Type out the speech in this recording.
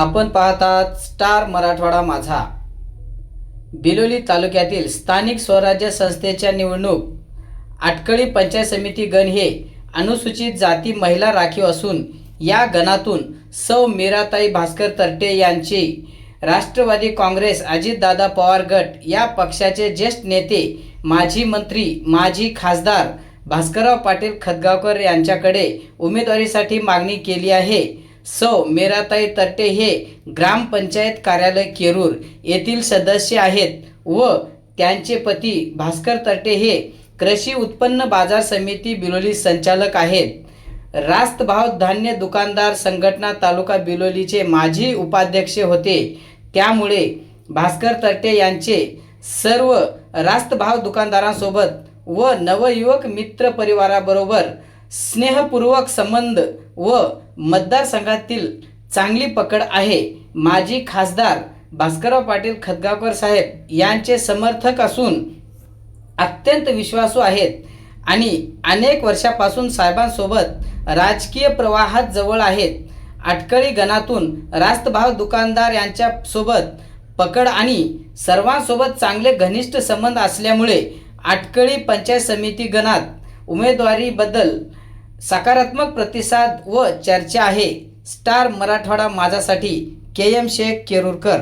आपण पाहतात स्टार मराठवाडा माझा. बिलोली तालुक्यातील स्थानिक स्वराज्य संस्थेच्या निवडणूक. आटकळी पंचायत समिती गण हे अनुसूचित जाती महिला राखीव असून या गणातून सौ मीराताई भास्कर तरटे यांची राष्ट्रवादी काँग्रेस अजितदादा पवार गट या पक्षाचे ज्येष्ठ नेते माजी मंत्री माजी खासदार भास्करराव पाटील खतगावकर यांच्याकडे उमेदवारीसाठी मागणी केली आहे. सौ मेराताई तट्टे हे ग्रामपंचायत कार्यालय केरूर येथील सदस्य आहेत व त्यांचे पती भास्कर तट्टे हे कृषी उत्पन्न बाजार समिती बिलोली संचालक आहेत. रास्त भाव धान्य दुकानदार संघटना तालुका बिलोलीचे माजी उपाध्यक्ष होते. त्यामुळे भास्कर तट्टे यांचे सर्व रास्त भाव दुकानदारांसोबत व नवयुवक मित्र परिवाराबरोबर स्नेहपूर्वक संबंध व मतदारसंघातील चांगली पकड आहे. माजी खासदार भास्करराव पाटील खतगावकर साहेब यांचे समर्थक असून अत्यंत विश्वासू आहेत आणि अनेक वर्षापासून साहेबांसोबत राजकीय प्रवाहात जवळ आहेत. अटकळी गणातून रास्तभाव दुकानदार यांच्यासोबत पकड आणि सर्वांसोबत चांगले घनिष्ठ संबंध असल्यामुळे अटकळी पंचायत समिती गणात उमेदवारीबद्दल सकारात्मक प्रतिसाद व चर्चा आहे. स्टार मराठवाडा माझासाठी के एम शेख केरूरकर.